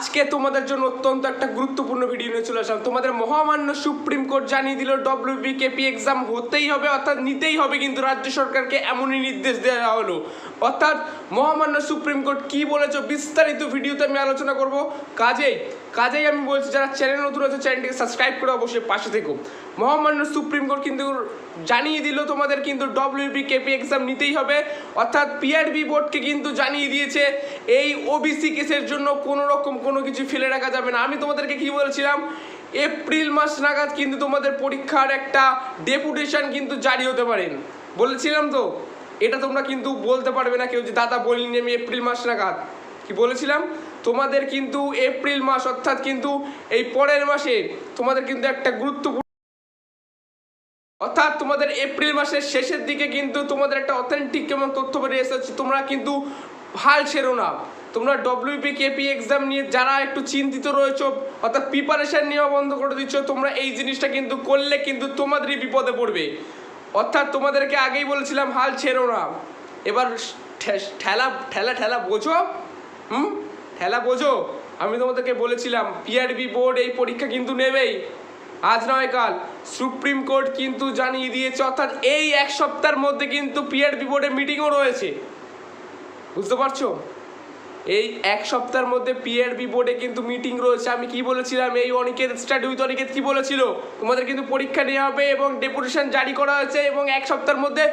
আজকে তোমাদের জন্য অত্যন্ত একটা গুরুত্বপূর্ণ ভিডিও নিয়ে চলে আসলাম। তোমাদের মহামান্য সুপ্রিম কোর্ট জানিয়ে দিল ডব্লিউবিকেপি এক্সাম হতেই হবে, অর্থাৎ নিতেই হবে, কিন্তু রাজ্য সরকারকে এমনই নির্দেশ দেওয়া হলো। অর্থাৎ মহামান্য সুপ্রিম কোর্ট কি বলেছে বিস্তারিত ভিডিওতে আমি আলোচনা করব। কাজেই কাজেই আমি বলছি, যারা চ্যানেল নতুন আছে চ্যানেলটিকে সাবস্ক্রাইব করে অবশ্যই পাশে থেকো। মহামান্য সুপ্রিম কোর্ট কিন্তু জানিয়ে দিল, তোমাদের কিন্তু ডব্লিউবি কেপি এক্সাম নিতেই হবে। অর্থাৎ পিআরবি বোর্ডকে কিন্তু জানিয়ে দিয়েছে, এই ওবিসি কেসের জন্য কোনো রকম কোনো কিছু ফেলে রাখা যাবে না। আমি তোমাদেরকে কি বলেছিলাম? এপ্রিল মাস নাগাদ কিন্তু তোমাদের পরীক্ষার একটা ডেপুটেশন কিন্তু জারি হতে পারেন বলেছিলাম তো? এটা তোমরা কিন্তু বলতে পারবে না, কেউ যে দাদা বলিনি আমি এপ্রিল মাস নাগাদ। কি বলেছিলাম? তোমাদের কিন্তু এপ্রিল মাস অর্থাৎ কিন্তু এই পরের মাসে তোমাদের কিন্তু একটা গুরুত্বপূর্ণ অর্থাৎ তোমাদের এপ্রিল মাসের শেষের দিকে কিন্তু তোমাদের একটা অথেন্টিক কেমন তথ্য বেরিয়ে এসেছে, তোমরা কিন্তু হাল ছেড়ো না। তোমরা ডব্লিউপি কেপি এক্সাম নিয়ে যারা একটু চিন্তিত রয়েছো, অর্থাৎ প্রিপারেশান নেওয়া বন্ধ করে দিচ্ছ, তোমরা এই জিনিসটা কিন্তু করলে কিন্তু তোমাদেরই বিপদে পড়বে। অর্থাৎ তোমাদেরকে আগেই বলেছিলাম, হাল ছেড়ো না। এবার ঠেলা ঠেলা ঠেলা বোঝো? হুম? ঠেলা বোঝো? আমি তোমাদেরকে বলেছিলাম পিআরবি বোর্ড এই পরীক্ষা কিন্তু নেবেই। আজ নয় কাল। সুপ্রিম কোর্ট কিন্তু জানিয়ে দিয়েছে, অর্থাৎ এই এক সপ্তাহের মধ্যে কিন্তু পিআরবি বোর্ডের মিটিংও রয়েছে। বুঝতে পারছ? এই এক সপ্তাহের মধ্যে পিআরবি বোর্ডে কিন্তু মিটিং রয়েছে। আমি কি বলেছিলাম? এই অনিকেত স্টাডি উইথ অনিকেত কি বলেছিল? তোমাদের কিন্তু পরীক্ষা নেওয়া হবে এবং ডেপুটেশন জারি করা হয়েছে এবং এক সপ্তাহের মধ্যে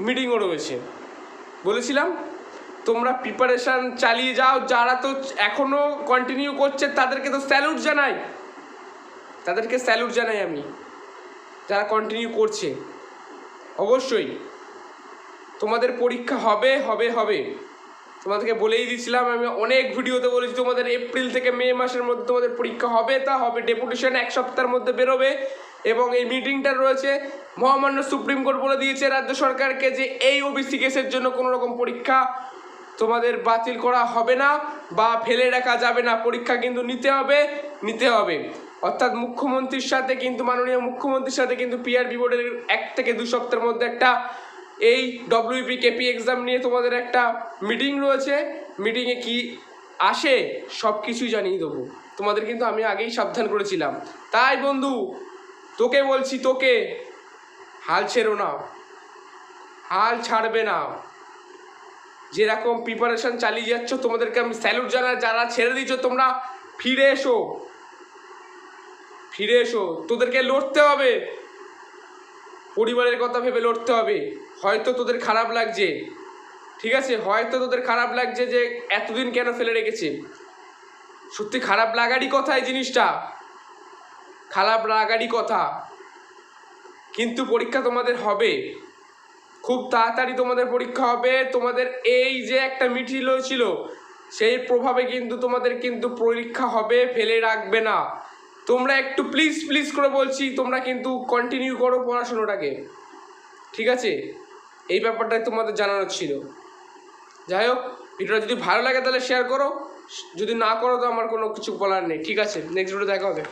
মিটিংও রয়েছে। বলেছিলাম? তোমরা প্রিপারেশন চালিয়ে যাও। যারা তো এখনও কন্টিনিউ করছে, তাদেরকে তো স্যালুট জানাই। তাদেরকে স্যালুট জানাই আমি। যারা কন্টিনিউ করছে। অবশ্যই। তোমাদের পরীক্ষা হবে হবে হবে। তোমাদেরকে বলেই দিয়েছিলাম আমি অনেক ভিডিওতে বলেছি, তোমাদের এপ্রিল থেকে মে মাসের মধ্যে তোমাদের পরীক্ষা হবে, তা হবে। ডেপুটেশন এক সপ্তাহের মধ্যে বেরোবে এবং এই মিটিংটা রয়েছে। মহামান্য সুপ্রিম কোর্ট বলে দিয়েছে, রাজ্য সরকারকে যে এই ওবিসি কেসের জন্য কোনো রকম পরীক্ষা তোমাদের বাতিল করা হবে না বা ফেলে রাখা যাবে না। পরীক্ষা কিন্তু নিতে হবে নিতে হবে। অর্থাৎ মুখ্যমন্ত্রীর সাথে কিন্তু, মাননীয় মুখ্যমন্ত্রীর সাথে কিন্তু পিআরবি বোর্ডের এক থেকে দু সপ্তাহের মধ্যে একটা এই ডব্লিউপি কেপি এক্সাম নিয়ে তোমাদের একটা মিটিং রয়েছে। মিটিংয়ে কি আসে সব কিছুই জানিয়ে দেবো। তোমাদের কিন্তু আমি আগেই সাবধান করেছিলাম। তাই বন্ধু, তোকে বলছি তোকে, হাল ছেড়ো না। হাল ছাড়বে না। যেরকম প্রিপারেশন চালিয়ে যাচ্ছ, তোমাদেরকে আমি স্যালুট জানা, যারা ছেড়ে দিচ্ছ তোমরা ফিরে এসো। ফিরে এসো। তোদেরকে লড়তে হবে। পরিবারের কথা ভেবে লড়তে হবে। হয়তো তোদের খারাপ লাগছে। ঠিক আছে? হয়তো তোদের খারাপ লাগছে যে এতদিন কেন ফেলে রেখেছে। সত্যি খারাপ লাগারই কথা এই জিনিসটা। খারাপ লাগারই কথা। কিন্তু পরীক্ষা তোমাদের হবে। খুব তাড়াতাড়ি তোমাদের পরীক্ষা হবে। তোমাদের এই যে একটা মিছিল হয়েছিল, সেই প্রভাবে কিন্তু তোমাদের কিন্তু পরীক্ষা হবে, ফেলে রাখবে না। তোমরা একটু প্লিজ প্লিজ করে বলছি, তোমরা কিন্তু কন্টিনিউ করো পড়াশুনোটাকে। ঠিক আছে? এই ব্যাপারটাই তোমাদের জানানোর ছিল। যাই হোক, ভিডিওটা যদি ভালো লাগে তাহলে শেয়ার করো। যদি না করো তো আমার কোনো কিছু বলার নেই। ঠিক আছে? নেক্সট ভিডিও দেখা হবে।